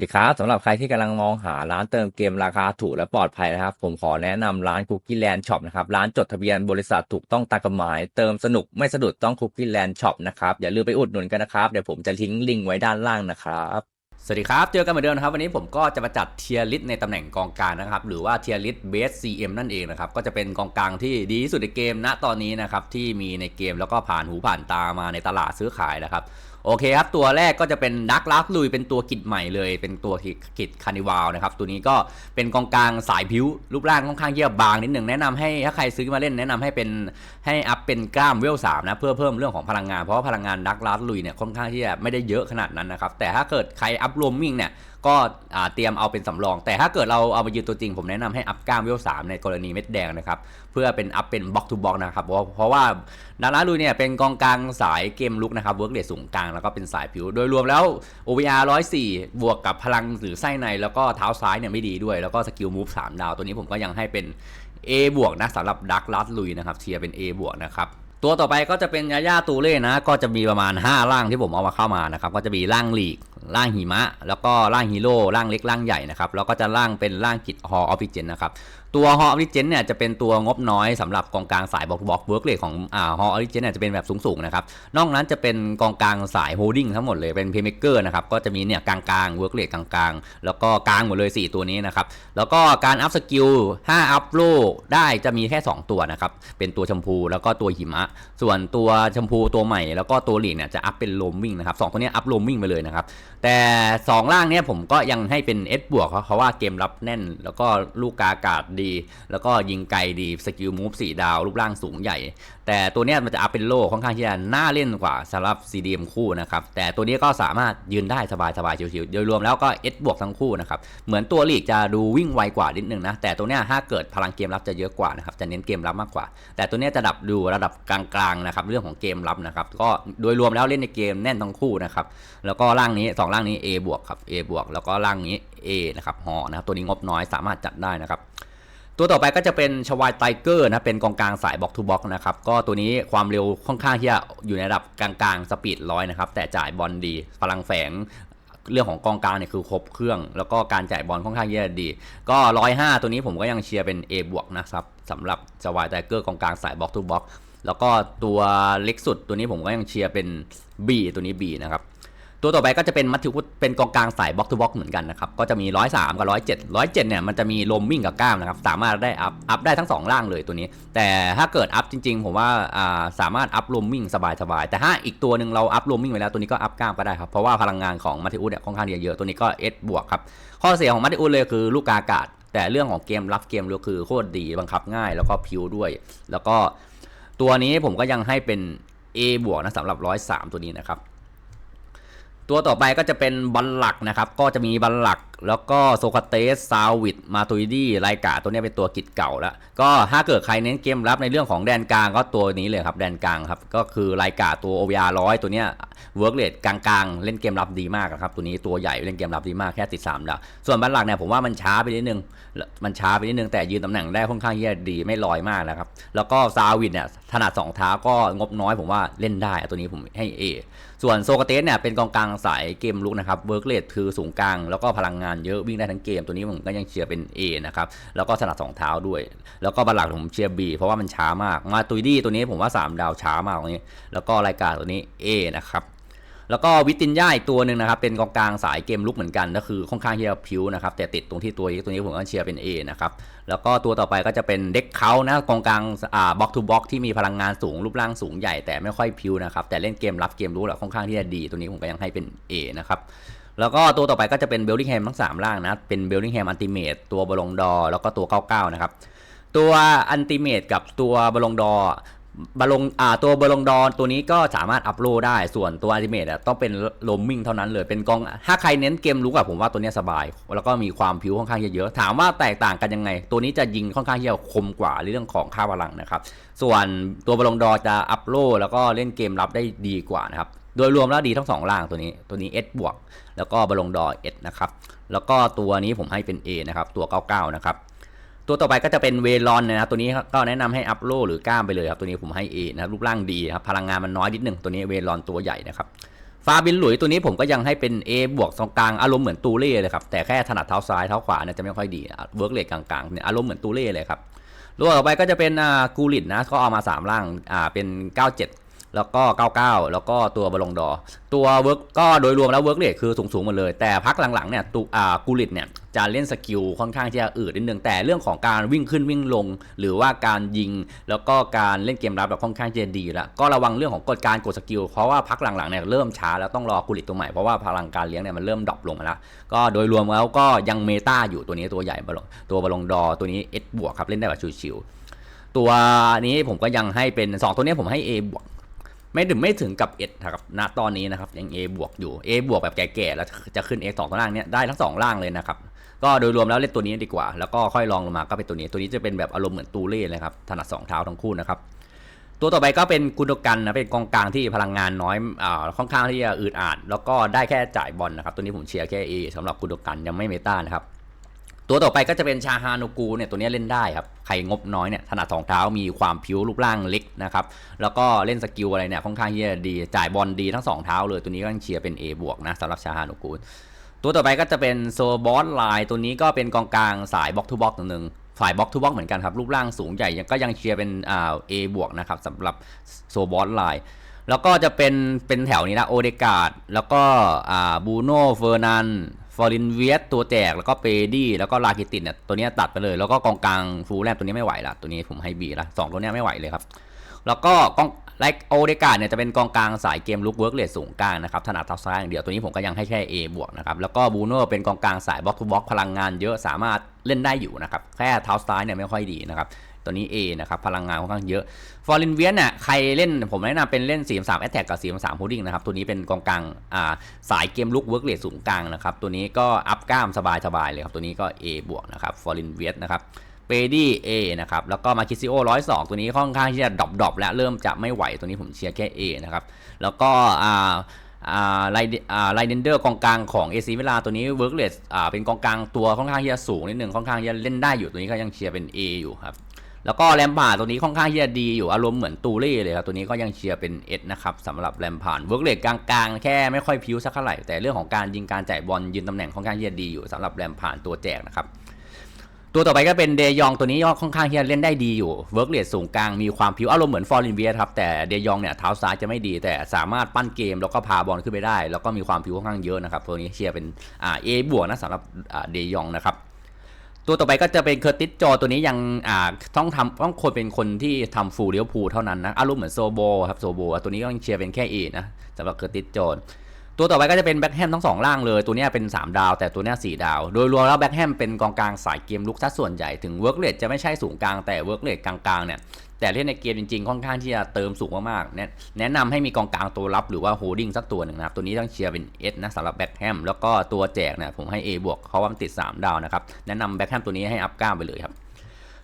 สวัสดีครับสำหรับใครที่กำลังมองหาร้านเติมเกมราคาถูกและปลอดภัยนะครับ ผมขอแนะนำร้าน Cookie Land Shop นะครับ ร้านจดทะเบียนบริษัทถูกต้องตามกฎหมาย เติมสนุกไม่สะดุดต้อง Cookie Land Shop นะครับ อย่าลืมไปอุดหนุนกันนะครับ เดี๋ยวผมจะทิ้งลิงก์ไว้ด้านล่างนะครับสวัสดีครับ เจอกันเหมือนเดิมนะครับ วันนี้ผมก็จะมาจัดเทียร์ลิสในตำแหน่งกองกลางนะครับ หรือว่าเทียร์ลิสเบส CM นั่นเองนะครับ ก็จะเป็นกองกลางที่ดีที่สุดในเกมณตอนนี้นะครับที่มีในเกมแล้วก็ผ่านหูผ่านตามาในตลาดซื้อขายนะครับ โอเคครับ ตัวแรกก็จะเป็นดักลักลุยเป็นตัวกิจใหม่เลย เป็นตัวกิจคานิวาลนะครับ ตัวนี้ก็เป็นกองกลางสายผิว รูปร่างค่อนข้างเยียบบางนิดหนึ่งแนะนำให้ถ้าใครซื้อมาเล่นแนะนำให้เป็นให้อัพเป็นกล้ามเวลสามนะเพื่อเพิ่มเรื่องของพลังงานเพราะว่าพลังงานดักลักลุยเนี่ยค่อนข้างที่จะไม่ได้เยอะขนาดนั้นนะครับแต่ถ้าเกิดใครอัพรวมมิ่งเนี่ยก็เตรียมเอาเป็นสำรอง แต่ถ้าเกิดเราเอามายืนตัวจริง ผมแนะนำให้อัพกล้ามเวลสามในกรณีเม็ดแดงนะครับ เพื่อเป็นอัพเป็นบล็อกทูบล็อกนะครับ เพราะเพราะว่าดาราลุยเนี่ยเป็นกองกลางสายเกมลุกนะครับเวิร์กเรทสูงกลางแล้วก็เป็นสายผิว โดยรวมแล้ว OVR 104 บวกกับพลังหรือไส้ใน แล้วก็เท้าซ้ายเนี่ยไม่ดีด้วย แล้วก็สกิลมูฟ3ดาวตัวนี้ผมก็ยังให้เป็น A บวกนะสำหรับดักลัดลุยนะครับเชียร์เป็น A บวกนะครับ ตัวต่อไปก็จะเป็นยาย่าตูเล่นะ ก็จะมีประมาณ 5 ร่างที่ผมเอามาเข้ามานะครับ ก็จะมีร่างลีกร่างหิมะ แล้วก็ร่างฮีโร่ร่างเล็กร่างใหญ่นะครับ แล้วก็จะร่างเป็นร่างกิจฮอออฟฟิเจนนะครับ ตัวฮอออฟฟิเจนเนี่ยจะเป็นตัวงบน้อยสำหรับกองกลางสายบล็อกบล็อกเวิร์กเลทของอ่าฮอออฟฟิเจนเนี่ยจะเป็นแบบสูงๆนะครับ นอกนั้นจะเป็นกองกลางสายโฮดดิ้งทั้งหมดเลยเป็นเพย์เมเกอร์นะครับก็จะมีเนี่ยกลางๆเวิร์กเลทกลางๆ แล้วก็กลางหมดเลย 4 ตัวนี้นะครับ แล้วก็การอัพสกิล5อัพโลได้จะมีแค่ 2 ตัวนะครับ เป็นตัวชมพูแล้วก็ตัวหิมะ ส่วนตัวชมพูตัวใหม่ แล้วก็ตัวหลีกเนี่ยจะอัพเป็นโลมวิ่งนะครับสองตัวนี้อัพโลมวิ่งไปเลยนะครับแต่ 2 ล่างเนี้ยผมก็ยังให้เป็น S บวกเพราะว่าเกมรับแน่น แล้วก็ลูกกากาศดี แล้วก็ยิงไกลดีสกิลมูฟ4ดาว รูปร่างสูงใหญ่ แต่ตัวนี้มันจะอัพเป็นโลค่อนข้างที่จะน่าเล่นกว่าสำหรับ CDM คู่นะครับแต่ตัวนี้ก็สามารถยืนได้สบายสบายๆชิวๆโดยรวมแล้วก็ S บวกทั้งคู่นะครับเหมือนตัวลีกจะดูวิ่งไวกว่านิดนึงนะแต่ตัวนี้ถ้าเกิดพลังเกมรับจะเยอะกว่านะครับจะเน้นเกมรับมากกว่า แต่ตัวนี้จะดับดูระดับกลางๆนะครับเรื่องของเกมรับนะครับก็โดยรวมแล้วเล่นในเกมแน่นทั้งคู่นะครับแล้วก็ร่างนี้ 2 ร่างนี้ A บวกครับ A บวกแล้วก็ร่างนี้ A นะครับหอนะครับตัวนี้งบน้อยสามารถจัดได้นะครับ ตัวต่อไปก็จะเป็นชวายไทเกอร์นะ เป็นกองกลางสายบล็อกทูบล็อกนะครับ ก็ตัวนี้ความเร็วค่อนข้างที่จะอยู่ในระดับกลางๆ สปีดร้อยนะครับ แต่จ่ายบอลดีพลังแฝงเรื่องของกองกลางเนี่ยคือครบเครื่อง แล้วก็การจ่ายบอลค่อนข้างที่จะดี ก็ร้อยห้าตัวนี้ผมก็ยังเชียร์เป็น A บวกนะครับสำหรับชวายไทเกอร์กองกลางสายบล็อกทูบล็อกแล้วก็ตัวเล็กสุดตัวนี้ผมก็ยังเชียร์เป็น B ตัวนี้ B นะครับ ตัวต่อไปก็จะเป็นมัตติวุฒเป็นกองกลางสายบล็อกทูบล็อกเหมือนกันนะครับ ก็จะมี 103 กับ 107 107เนี่ยมันจะมีลมวิ่งกับกล้ามนะครับ สามารถได้อัพ อัพได้ทั้ง2ร่างเลยตัวนี้ แต่ถ้าเกิดอัพจริง ๆ ผมว่าอ่าสามารถอัพลมวิ่งสบายๆ แต่ถ้าอีกตัวหนึ่งเราอัพลมวิ่งไปแล้วตัวนี้ก็อัพกล้ามก็ได้ครับ เพราะว่าพลังงานของมัตติวุฒเนี่ยค่อนข้างเยอะตัวนี้ก็ S บวกครับ ข้อเสียของมัตติวุฒเลยคือลูกกาอากาศ แต่เรื่องของเกมรับเกมเร็วคือโคตรดีบังคับง่ายแล้วก็พิวด้วย แล้วก็ตัวนี้ผมก็ยังให้เป็น A บวกนะสำหรับ 103 ตัวนี้นะครับ ตัวต่อไปก็จะเป็นบัลหลักนะครับ ก็จะมีบัลหลัก แล้วก็โซคาเตสซาวิดมาตุยดี้ไลกาตัวนี้เป็นตัวกิจเก่าแล้ว ก็ถ้าเกิดใครเน้นเกมรับในเรื่องของแดนกลางก็ตัวนี้เลยครับแดนกลางครับก็คือไลกาตัว OVR ร้อยตัวเนี้ยเวิร์กเลดกลางๆ เล่นเกมรับดีมากครับตัวนี้ตัวใหญ่เล่นเกมรับดีมากแค่ติด3ดาวส่วนบัลหลักเนี่ยผมว่ามันช้าไปนิดนึงมันช้าไปนิดนึงแต่ยืนตำแหน่งได้ค่อนข้างที่จะดีไม่ลอยมากนะครับแล้วก็ซาวิดเนี่ยถนัดสองเท้าก็งบน้อยผมว่าเล่นได้ตัวนี้ผมให้ A ส่วนโซกเตสเนี่ยเป็นกองกลางสายเกมลุกนะครับเวิร์กเลดคือสูงกลาง แล้วก็พลังงานเยอะวิ่งได้ทั้งเกมตัวนี้ผมก็ยังเชียร์เป็น A นะครับแล้วก็สนัดสองเท้าด้วย แล้วก็บัลลักผมเชียร์ B เพราะว่ามันช้ามากมาตุยดี้ตัวนี้ผมว่า 3 ดาวช้ามากตรงนี้ แล้วก็รายการตัวนี้ A นะครับ แล้วก็วิตินย่าอีกตัวหนึ่งนะครับ เป็นกองกลางสายเกมลุกเหมือนกัน ก็คือค่อนข้างที่จะพิวนะครับ แต่ติดตรงที่ตัวตัวนี้ผมก็เชียร์เป็น A นะครับ แล้วก็ตัวต่อไปก็จะเป็นเด็กเขานะกองกลางอ่าบล็อกทูบล็อกที่มีพลังงานสูง รูปร่างสูงใหญ่แต่ไม่ค่อยพิวนะครับ แต่เล่นเกมรับเกมรู้แหละค่อนข้างที่จะดี ตัวนี้ผมก็ยังให้เป็น A นะครับแล้วก็ตัวต่อไปก็จะเป็นเบลลิงแฮมทั้ง 3 ร่างนะ เป็นเบลลิงแฮมอันติเมตตัวบอลงดอ แล้วก็ตัว 99 นะครับ ตัวอันติเมตกับตัวบอลงดอ บอลงอ่าตัวบอลงดอตัวนี้ก็สามารถอัพโหลดได้ส่วนตัวอันติเมตอะต้องเป็นโลมมิ่งเท่านั้นเลยเป็นกองถ้าใครเน้นเกมลุกอะผมว่าตัวนี้สบาย แล้วก็มีความผิวค่อนข้างเยอะๆถามว่าแตกต่างกันยังไง ตัวนี้จะยิงค่อนข้างที่จะคมกว่าในเรื่องของค่าพลังนะครับ ส่วนตัวบอลงดอจะอัพโหลดแล้วก็เล่นเกมรับได้ดีกว่านะครับโดยรวมแล้วดีทั้งสองล่างตัวนี้ตัวนี้ S บวกแล้วก็บอลงดอ S นะครับแล้วก็ตัวนี้ผมให้เป็น A นะครับตัว 99 นะครับ ตัวต่อไปก็จะเป็นเวลอนนะครับตัวนี้ก็แนะนำให้อัพโลหรือกล้ามไปเลยครับตัวนี้ผมให้ A นะครับรูปร่างดีครับพลังงานมันน้อยนิดหนึ่งตัวนี้เวลอนตัวใหญ่นะครับฟาบินหลุยตัวนี้ผมก็ยังให้เป็น A บวกตรงกลางอารมณ์เหมือนตูเล่เลยครับแต่แค่ถนัดเท้าซ้ายเท้าขวาเนี่ยจะไม่ค่อยดีเวิร์กเลทกลางๆเนี่ยอารมณ์เหมือนตูเล่เลยครับตัวต่อไปก็จะเป็นกูริดนะก็เอามา 3 ร่างอ่าเป็น 97 แล้วก็ 99 แล้วก็ตัวบอลงดอ ตัวเวิร์กก็โดยรวมแล้วเวิร์กเลทคือสูงๆหมดเลย แต่พักหลังๆเนี่ยตูอ่ากูริดเนี่ยจะเล่นสกิลค่อนข้างที่จะอืดนิดนึงแต่เรื่องของการวิ่งขึ้นวิ่งลง หรือว่าการยิง แล้วก็การเล่นเกมรับแบบค่อนข้างจะดีล้วก็ระวังเรื่องของกฎการกดสกิลเพราะว่าพักหลังๆเนี่ยเริ่มช้าแล้วต้องรอกุลิตตัวใหม่เพราะว่าพลังการเลี้ยงเนี่ยมันเริ่มดรอปลงมาแล้วก็โดยรวมแล้วก็ยังเมตาอยู่ตัวนี้ตัวใหญ่บอลงตัวบอลงดอตัวนี้เอสบวกครับเล่นได้แบบชิวๆตัวนี้ผมก็ยังให้เป็น 2 ตัวนี้ผมให้ A บวก ไม่ถึงไม่ถึงกับเอ็ดครับณตอนนี้นะครับยัง A บวกอยู่ A บวกแบบแก่ๆแล้วจะขึ้น X สองตัวล่างเนี้ยได้ทั้งสองล่างเลยนะครับก็โดยรวมแล้วเล่นตัวนี้ดีกว่า แล้วก็ค่อยลองลงมาก็เป็นตัวนี้ ตัวนี้จะเป็นแบบอารมณ์เหมือนตูเล่เลยครับถนัดสองเท้าทั้งคู่นะครับตัวต่อไปก็เป็นกุนโดกันนะเป็นกองกลางที่พลังงานน้อยอ่าค่อนข้างที่จะอืดอาดแล้วก็ได้แค่จ่ายบอลนะครับตัวนี้ผมเชียร์แค่ A สำหรับกุนโดกันยังไม่เมตานะครับ ตัวต่อไปก็จะเป็นชาฮานูกูเนี่ยตัวนี้เล่นได้ครับ ใครงบน้อยเนี่ยถนัดสองเท้ามีความผิวรูปร่างเล็กนะครับ แล้วก็เล่นสกิลอะไรเนี่ยค่อนข้างที่จะดี จ่ายบอลดีทั้งสองเท้าเลย ตัวนี้ก็ยังเชียร์เป็น A บวกนะสำหรับชาฮานูกูตัวต่อไปก็จะเป็นโซบอสไลน์ตัวนี้ก็เป็นกองกลางสายบล็อกทูบล็อกตัวหนึ่งฝ่ายบล็อกทูบล็อกเหมือนกันครับ รูปร่างสูงใหญ่ยังก็ยังเชียร์เป็นอ่า A บวกนะครับสำหรับโซบอสไลน์แล้วก็จะเป็นเป็นแถวนี้นะโอเดกาดแล้วก็อ่าบูโน่เฟอร์นัน ฟอรินเวียสตัวแจกแล้วก็เปดี้แล้วก็ลาคิตินเนี่ยตัวนี้ตัดไปเลย แล้วก็กองกลางฟูลแลมตัวนี้ไม่ไหวละตัวนี้ผมให้บีละสองตัวนี้ไม่ไหวเลยครับ แล้วก็กองไลค์โอเดกาเนี่ยจะเป็นกองกลางสายเกมลุกเวิร์กเลสสูงกลางนะครับถนัดเท้าซ้ายอย่างเดียวตัวนี้ผมก็ยังให้แค่ A บวกนะครับแล้วก็บูโน่เป็นกองกลางสายบล็อกทูบล็อกพลังงานเยอะสามารถเล่นได้อยู่นะครับแค่เท้าซ้ายเนี่ยไม่ค่อยดีนะครับ ตัวนี้ A นะครับพลังงานค่อนข้างเยอะฟอร์ลินเวียนเนี่ยใครเล่นผมแนะนำเป็นเล่น4 3 Attack กับ4 3 Holding นะครับตัวนี้เป็นกองกลางอ่าสายเกมลุกเวิร์กเลสสูงกลางนะครับตัวนี้ก็อัพกล้ามสบายๆเลยครับตัวนี้ก็ A บวกนะครับฟอร์ลินเวียนนะครับเปดี้ A นะครับแล้วก็มาคิซิโอร้อยสองตัวนี้ค่อนข้างที่จะดรอปดอปและเริ่มจะไม่ไหวตัวนี้ผมเชียร์แค่ A นะครับแล้วก็อ่าไลไลเดนเดอร์กองกลางของ AC เวลาตัวนี้เวิร์กเลสเป็นกองกลางตัวค่อนข้างที่จะสูงนิดนึงค่อนข้างที่จะเล่นได้อยู่ตัวนี้ก็ยังเชียร์เป็น A อยู่ครับ แล้วก็แรมพาร์ดตัวนี้ค่อนข้างที่จะดีอยู่อารมณ์เหมือนตูเล่เลยครับตัวนี้ก็ยังเชียร์เป็น S นะครับสำหรับแรมพาร์ดเวิร์กเลสกลางๆ แค่ไม่ค่อยพิ้วสักเท่าไหร่แต่เรื่องของการยิงการจ่ายบอลยืนตำแหน่งค่อนข้างที่จะดีอยู่สำหรับแรมพาร์ดตัวแจกนะครับตัวต่อไปก็เป็นเดยองตัวนี้ก็ค่อนข้างที่จะเล่นได้ดีอยู่เวิร์กเรทสูงกลางมีความผิวอารมณ์เหมือนฟอร์ลินเวียครับแต่เดยองเนี่ยเท้าซ้ายจะไม่ดี แต่สามารถปั้นเกมแล้วก็พาบอลขึ้นไปได้ แล้วก็มีความผิวค่อนข้างเยอะนะครับตัวนี้เชียร์เป็นอ่าเอบวกนะสำหรับอ่าเดยองนะครับ ตัวต่อไปก็จะเป็นเคอร์ติสจอตัวนี้ยังอ่าต้องทำต้องคนเป็นคนที่ทำฟูลเลี้ยวพูเท่านั้นนะอารมณ์เหมือนโซโบครับโซโบตัวนี้ก็ยังเชียร์เป็นแค่เอนะสำหรับเคอร์ติสจอ ตัวต่อไปก็จะเป็นแบ็คแฮมทั้งสองล่างเลย ตัวนี้เป็น 3 ดาว แต่ตัวนี้ยสดาว โดยรวมแล้วแบ็คแฮมเป็นกองกลางสายเกมลุกซะส่วนใหญ่ถึงเวิร์กเรทจะไม่ใช่สูงกลางแต่เวิร์กเรทกลางๆเนี่ยแต่เล่นในเกมจริงๆ ค่อนข้างที่จะเติมสูงมากๆ แนะแนะนำให้มีกองกลางตัวรับหรือว่าโฮดดิ้งสักตัวหนึ่งนะครับ ตัวนี้ต้องเชียร์เป็น S นะสำหรับแบ็คแฮมแล้วก็ตัวแจกเนี่ยผมให้ A บวกเขาว่ามันติด 3 ดาวนะครับ แนะนำแบ็คแฮมตัวนี้ให้อัพก้าไปเลยครับ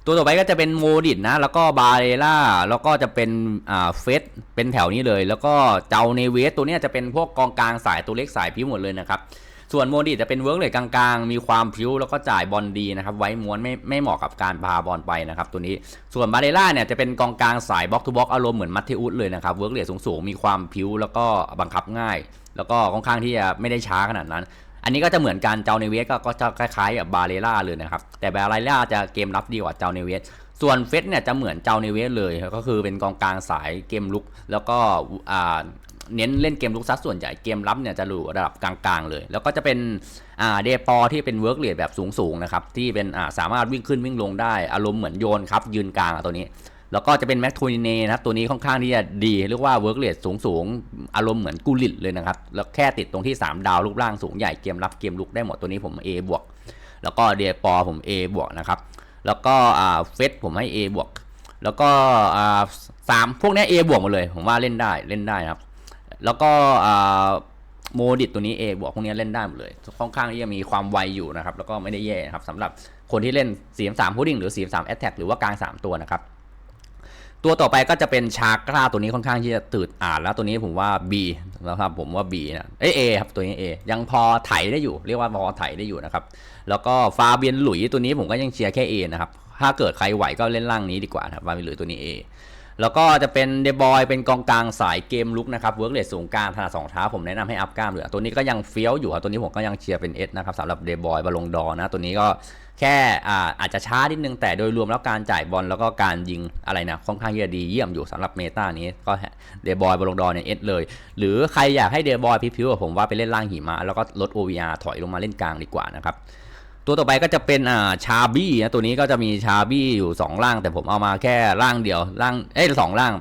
ตัวต่อไปก็จะเป็นโมดิตนะ แล้วก็บาเรล่า แล้วก็จะเป็นอ่าเฟสเป็นแถวนี้เลย แล้วก็เจ้าเนเวสตัวนี้จะเป็นพวกกองกลางสายตัวเล็กสายพิ้วหมดเลยนะครับ ส่วนโมดิตจะเป็นเวิร์กเลยกลางๆ มีความพิ้วแล้วก็จ่ายบอลดีนะครับ ไว้ม้วนไม่ไม่เหมาะกับการพาบอลไปนะครับตัวนี้ ส่วนบาเรล่าเนี่ยจะเป็นกองกลางสายบล็อกทูบล็อกอารมณ์เหมือนมัตเทอุสเลยนะครับ เวิร์กเลทสูงๆ มีความพิ้วแล้วก็บังคับง่าย แล้วก็ค่อนข้างที่จะไม่ได้ช้าขนาดนั้น อันนี้ก็จะเหมือนกันเจ้าเนเวสก็จะคล้ายๆกับบาเรล่าเลยนะครับ แต่บาเรล่าจะเกมรับดีกว่าเจ้าเนเวสส่วนเฟสเนี่ยจะเหมือนเจ้าเนเวสเลย ก็คือเป็นกองกลางสายเกมลุก แล้วก็เน้นเล่นเกมลุกซัดส่วนใหญ่เกมรับเนี่ยจะอยู่ระดับกลางๆเลย แล้วก็จะเป็นเดปอที่เป็นเวิร์กเรทแบบสูงๆนะครับที่เป็นสามารถวิ่งขึ้นวิ่งลงได้อารมณ์เหมือนโยนครับยืนกลางตัวนี้ แล้วก็จะเป็นแม็กโทนิเนนะครับตัวนี้ค่อนข้างที่จะดี เรียกว่าเวิร์กเรทสูงๆอารมณ์เหมือนกูลิตเลยนะครับ แล้วแค่ติดตรงที่ 3 ดาวรูปร่างสูงใหญ่เกมรับเกมลุกได้หมดตัวนี้ผม A บวกแล้วก็เดียปอผม A บวกนะครับ แล้วก็เฟสผมให้ A บวกแล้วก็สามพวกนี้ A บวกหมดเลย ผมว่าเล่นได้เล่นได้นะครับ แล้วก็โมดิตตัวนี้ A บวกพวกนี้เล่นได้หมดเลย ค่อนข้างที่จะมีความไวอยู่นะครับ แล้วก็ไม่ได้แย่ครับสำหรับคนที่เล่น 4 3 pudding หรือ 4 3 attack หรือว่ากลาง 3 ตัวนะครับ ตัวต่อไปก็จะเป็นชาร์กราตัวนี้ค่อนข้างที่จะตืดอ่านแล้วตัวนี้ผมว่า B นะครับผมว่า B นะเอย A ครับตัวนี้ A ยังพอไถได้อยู่ เรียกว่าพอไถได้อยู่นะครับ แล้วก็ฟาเบียนหลุยตัวนี้ผมก็ยังเชียร์แค่ A นะครับ ถ้าเกิดใครไหวก็เล่นล่างนี้ดีกว่านะครับฟาเบียนหลุยตัวนี้ A แล้วก็จะเป็นเดบอยเป็นกองกลางสายเกมลุกนะครับเวิร์กเลสสูงกลางถนัดสองเท้าผมแนะนำให้อัพกล้ามเหลือตัวนี้ก็ยังเฟี้ยวอยู่ครับตัวนี้ผมก็ยังเชียร์เป็นเอสนะครับสำหรับเดบอยบอลงดอนะตัวนี้ก็ แค่อาอาจจะช้านิดนึงแต่โดยรวมแล้วการจ่ายบอลแล้วก็การยิงอะไรนะค่อนข้างที่จะดีเยี่ยมอยู่สำหรับเมตานี้ก็เดบอยบอลงดอเนี่ยเอสเลย หรือใครอยากให้เดบอยพิวผมว่าไปเล่นล่างหิมะแล้วก็ลด OVR ถอยลงมาเล่นกลางดีกว่านะครับตัวต่อไปก็จะเป็นอ่าชาบี้นะตัวนี้ก็จะมีชาบี้อยู่2ร่าง แต่ผมเอามาแค่ร่างเดียวร่างเอ้ยสองร่าง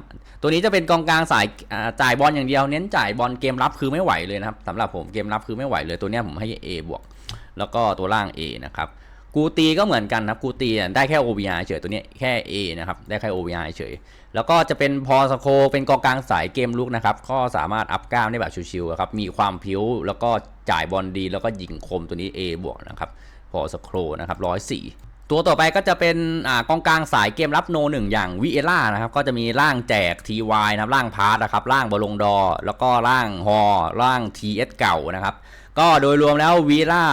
ตัวนี้จะเป็นกองกลางสายจ่ายบอลอย่างเดียวเน้นจ่ายบอลเกมรับคือไม่ไหวเลยนะครับสำหรับผมเกมรับคือไม่ไหวเลยตัวนี้ผมให้ A บวกแล้วก็ตัวล่าง A นะครับ กูตีก็เหมือนกันนะครับกูตีอะได้แค่ OVR เฉยตัวนี้แค่ A นะครับได้แค่ OVR เฉยแล้วก็จะเป็นพอสโคเป็นกองกลางสายเกมลุกนะครับก็สามารถอัพกล้ามได้แบบชิวๆครับมีความพิ้วแล้วก็จ่ายบอลดี แล้วก็ยิงคมตัวนี้ A บวกนะครับพอสโคนะครับร้อยสี่ตัวต่อไปก็จะเป็นอ่ากองกลางสายเกมรับโนหนึ่งอย่างวิเอล่านะครับก็จะมีร่างแจก TY นะครับร่างพาร์ทนะครับร่างบอลงดอ แล้วก็ร่างฮอร่าง TS เก่านะครับก็โดยรวมแล้ววีล่า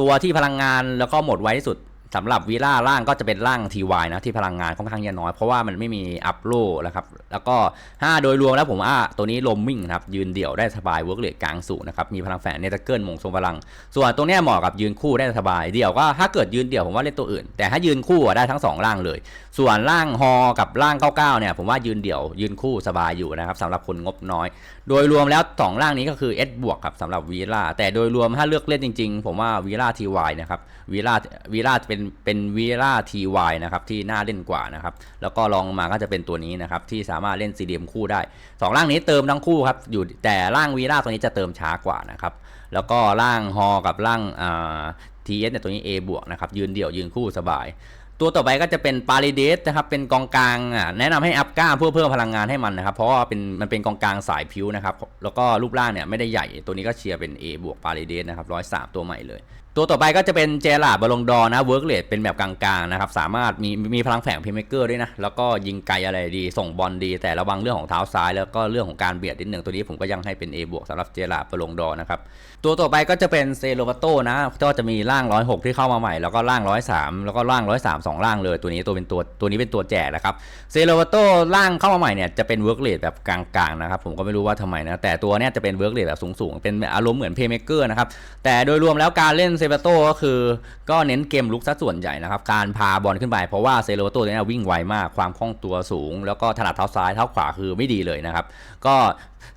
ตัวที่พลังงานแล้วก็หมดไวที่สุดสำหรับวีล่าร่างก็จะเป็นร่าง TY นะที่พลังงานค่อนข้างจะน้อย เพราะว่ามันไม่มีอัพโลนะครับ แล้วก็ 5 โดยรวมแล้วผมว่าตัวนี้ลมวิ่งครับ ยืนเดี่ยวได้สบายเวิร์กเลทกลางสูงนะครับ มีพลังแฝงเนตเกิลมงทรงพลัง ส่วนตรงนี้เหมาะกับยืนคู่ได้สบาย เดี่ยวก็ถ้าเกิดยืนเดี่ยวผมว่าเล่นตัวอื่น แต่ถ้ายืนคู่อะได้ทั้งสองร่างเลย ส่วนร่างฮอกับร่าง 99เนี่ยผมว่ายืนเดี่ยว ยืนคู่สบายอยู่นะครับสำหรับคนงบน้อย โดยรวมแล้วสองร่างนี้ก็คือ S บวกครับสำหรับวีล่าแต่โดยรวมถ้าเลือกเล่นจริง ๆ ผมว่าวีล่าทีวนะครับวีล่าวีล่าเป็นเป็นวีล่าทีวนะครับที่น่าเล่นกว่านะครับแล้วก็ลองมาก็จะเป็นตัวนี้นะครับที่สามารถเล่นซีเดียมคู่ได้สองร่างนี้เติมทั้งคู่ครับอยู่แต่ร่างวีล่าตัวนี้จะเติมช้ากว่านะครับแล้วก็ร่างฮอกับร่างอ่าทีเอสเนี่ยตัวนี้ A บวกนะครับยืนเดี่ยวยืนคู่สบาย ตัวต่อไปก็จะเป็นปาริเดสนะครับ เป็นกองกลางอะแนะนำให้อัพก้าเพื่อเพิ่มพลังงานให้มันนะครับ เพราะว่าเป็นมันเป็นกองกลางสายพิวนะครับ แล้วก็รูปร่างเนี่ยไม่ได้ใหญ่ ตัวนี้ก็เชียร์เป็น A บวกปาริเดสนะครับร้อยสามตัวใหม่เลย ตัวต่อไปก็จะเป็นเจลาบอลงดอนะเวิร์กเลดเป็นแบบกลางๆนะครับสามารถมีมีพลังแฝงพิมเมเกอร์ด้วยนะ แล้วก็ยิงไกลอะไรดีส่งบอลดี แต่ระวังเรื่องของเท้าซ้าย แล้วก็เรื่องของการเบียดนิดหนึ่งตัวนี้ผมก็ยังให้เป็น A บวกสำหรับเจลาบอลงดอนะครับตัวต่อไปก็จะเป็นเซโลวาโตนะก็จะมีร่าง 106 ที่เข้ามาใหม่แล้วก็ร่าง 103 แล้วก็ร่าง 103สองร่างเลยตัวนี้ตัวเป็นตัวตัวนี้เป็นตัวแจกนะครับเซโลวาโตร่างเข้ามาใหม่เนี่ยจะเป็นเวิร์กเลดแบบกลางๆนะครับผมก็ไม่รู้ว่าทำไมนะแต่ตัวเนี้ยจะเป็นเวิร์กเลดแบบสูงๆเป็นอารมณ์เหมือนเพย์เมเกอร์นะครับแต่โดยรวมแล้วการเล่นเซโลวาโต้ก็คือก็เน้นเกมลุกซะส่วนใหญ่นะครับ การพาบอลขึ้นไป เพราะว่าเซโรโต้เนี่ยวิ่งไวมากความคล่องตัวสูง แล้วก็ถนัดเท้าซ้ายเท้าขวาคือไม่ดีเลยนะครับ ก็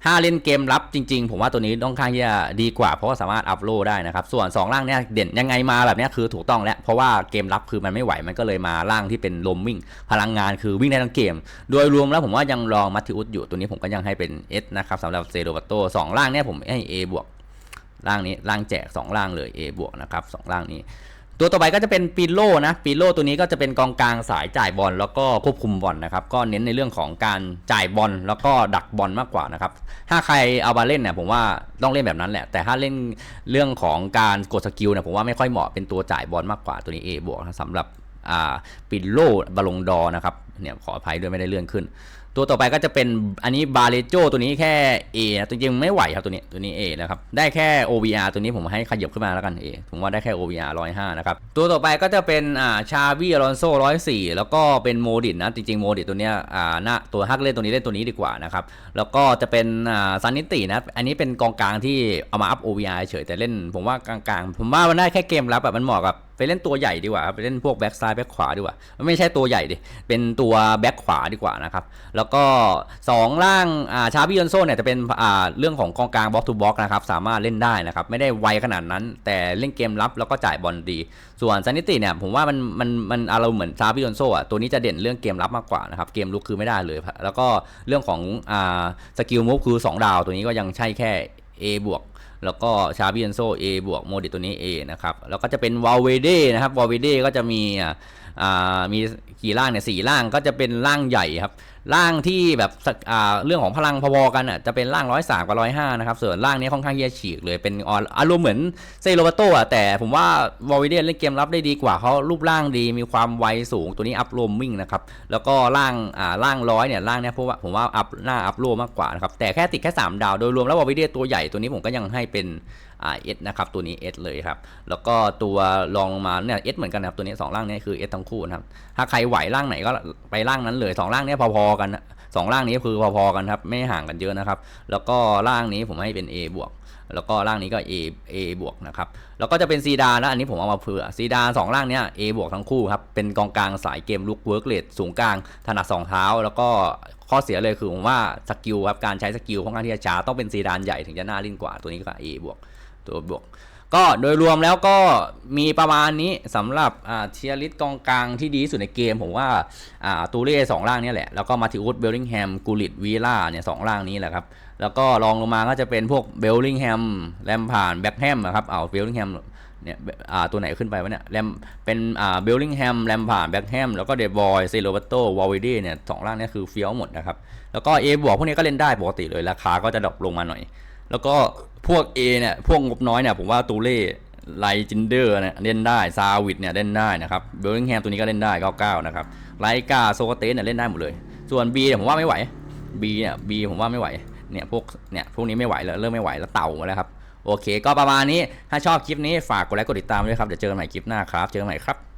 ถ้าเล่นเกมรับจริง ๆ ผมว่าตัวนี้ต้องข้างที่จะดีกว่า เพราะว่าสามารถอัพโหลดได้นะครับ ส่วน2ร่างเนี่ยเด่นยังไงมาแบบเนี้ยคือถูกต้องแล้ว เพราะว่าเกมรับคือมันไม่ไหวมันก็เลยมาร่างที่เป็นลมวิ่ง พลังงานคือวิ่งได้ทั้งเกม โดยรวมแล้วผมว่ายังรองมัติอุสอยู่ตัวนี้ผมก็ยังให้เป็น S นะครับสำหรับเซโรโตสองร่างเนี่ยผมให้ A บวก ร่างนี้ร่างแจก 2 ร่างเลย A บวกนะครับสองร่างนี้ ตัวต่อไปก็จะเป็นปีโลนะปีโลตัวนี้ก็จะเป็นกองกลางสายจ่ายบอลแล้วก็ควบคุมบอลนะครับก็เน้นในเรื่องของการจ่ายบอลแล้วก็ดักบอลมากกว่านะครับถ้าใครเอามาเล่นเนี่ยผมว่าต้องเล่นแบบนั้นแหละ แต่ถ้าเล่นเรื่องของการกดสกิลเนี่ยผมว่าไม่ค่อยเหมาะเป็นตัวจ่ายบอลมากกว่าตัวนี้ A บวกนะสำหรับปิโลบาลงดอนะครับเนี่ยขออภัยด้วยไม่ได้เลื่อนขึ้น ตัวต่อไปก็จะเป็นอันนี้บาเลโจตัวนี้แค่ A นะจริงๆไม่ไหวครับตัวนี้ตัวนี้ A นะครับได้แค่ OVR ตัวนี้ผมให้ขยับขึ้นมาแล้วกัน A ผมว่าได้แค่ OVR 105นะครับตัวต่อไปก็จะเป็นอ่าชาวีอลอนโซ104 แล้วก็เป็นโมดิตนะจริงๆโมดิตตัวเนี้ยอ่าหน้าตัวฮักเล่นตัวนี้เล่นตัวนี้ดีกว่านะครับแล้วก็จะเป็นอ่าซันนิตินะอันนี้เป็นกองกลางที่เอามาอัพ OVR เฉยแต่เล่นผมว่ากลางๆ ผมว่ามันได้แค่เกมรับแบบมันเหมาะกับ ไปเล่นตัวใหญ่ดีกว่าไปเล่นพวกแบ็กซ้ายแบ็กขวาดีกว่า ไม่ใช่ตัวใหญ่ดิ เป็นตัวแบ็กขวาดีกว่านะครับ แล้วก็ 2 ล่างอ่าชาบิยอนโซเนี่ยจะเป็นอ่าเรื่องของกองกลางบล็อกทูบล็อกนะครับ สามารถเล่นได้นะครับ ไม่ได้ไวขนาดนั้น แต่เล่นเกมรับแล้วก็จ่ายบอลดี ส่วนซานิติเนี่ยผมว่ามันมันมันอารมณ์เหมือนชาบิยอนโซอะตัวนี้จะเด่นเรื่องเกมรับมากกว่านะครับ เกมลุกคือไม่ได้เลย แล้วก็เรื่องของอ่าสกิลมูฟคือ 2 ดาว ตัวนี้ก็ยังใช่แค่ A บวก แล้วก็ชาบิเอนโซ A บวกโมดิตตัวนี้ A นะครับ แล้วก็จะเป็นวาลเวเดนะครับวาลเวเดก็จะมีอ่ามีกี่ร่างเนี่ยสี่ร่างก็จะเป็นร่างใหญ่ครับร่างที่แบบสักอ่าเรื่องของพลังพอๆกันอะจะเป็นร่างร้อยสามกับร้อยห้านะครับส่วนร่างนี้ค่อนข้างที่จะฉีกเลยเป็นอารมณ์เหมือนเซโรบาโตอะแต่ผมว่าวาลเวเดเล่นเกมรับได้ดีกว่าเขารูปร่างดีมีความไวสูงตัวนี้อัพโรมมิ่งนะครับแล้วก็ร่างอ่าร่างร้อยเนี่ยร่างเนี้ยเพราะว่าผมว่าอัพหน้าอัพโลมากกว่านะครับแต่แค่ติดแค่ 3 ดาวโดยรวมแล้ววอลวิเดียตัวใหญ่ตัวนี้ผมก็ยังให้เป็นอ่า S นะครับตัวนี้ S เลยครับแล้วก็ตัวรองลงมาเนี่ย S เหมือนกันนะครับตัวนี้สองร่างนี้คือ S ทั้งคู่นะครับถ้าใครไหวร่างไหนก็ไปร่างนั้นเลยสองร่างนี้พอๆกันสองร่างนี้คือพอๆกันครับไม่ห่างกันเยอะนะครับแล้วก็ร่างนี้ผมให้เป็น A บวก แล้วก็ร่างนี้ก็ A A บวกนะครับ แล้วก็จะเป็นซีดานแล้วอันนี้ผมเอามาเผื่อซีดานสองร่างเนี้ย A บวกทั้งคู่ครับ เป็นกองกลางสายเกมลุกเวิร์กเลดสูงกลาง ถนัดสองเท้า แล้วก็ข้อเสียเลยคือผมว่าสกิลครับ การใช้สกิลค่อนข้างที่จะช้าต้องเป็นซีดานใหญ่ถึงจะน่าเล่นกว่า ตัวนี้ก็ A บวก ตัวบวก ก็โดยรวมแล้วก็มีประมาณนี้สำหรับอ่าเทียริสกองกลางที่ดีที่สุดในเกม ผมว่าอ่าตูเล่สองร่างนี้แหละ แล้วก็มาติอุสเบลลิงแฮมกูลิตวีล่าเนี่ยสองร่างนี้แหละครับ แล้วก็รองลงมาก็จะเป็นพวกเบลลิงแฮมแลมผ่านแบ็กแฮมนะครับเอาเบลลิงแฮมเนี่ยอ่าตัวไหนขึ้นไปวะเนี่ยแลมเป็นอ่าเบลลิงแฮมแลมผ่านแบ็กแฮมแล้วก็เดบอยเซโรบัตโตวอลวิดีเนี่ยสองร่างเนี้คือเฟี้ยวหมดนะครับ แล้วก็เอบวกพวกนี้ก็เล่นได้ปกติเลยราคาก็จะดรอปลงมาหน่อย แล้วก็พวก A เนี่ยพวกงบน้อยเนี่ยผมว่าตูเล่ไลจินเดอร์เนี่ยเล่นได้ซาวิดเนี่ยเล่นได้นะครับเบลลิงแฮมตัวนี้ก็เล่นได้ 99 นะครับไลกาโซเตสเนี่ยเล่นได้หมดเลย ส่วน B เนี่ยผมว่าไม่ไหว B เนี่ย B ผมว่าไม่ไหว เนี่ยพวกเนี่ยพวกนี้ไม่ไหวแล้วเริ่มไม่ไหวแล้วเต่ามาแล้วครับโอเค ก็ประมาณนี้ถ้าชอบคลิปนี้ฝากกดไลค์กดติดตามด้วยครับเดี๋ยวเจอกันใหม่คลิปหน้าครับเจอกันใหม่ครับ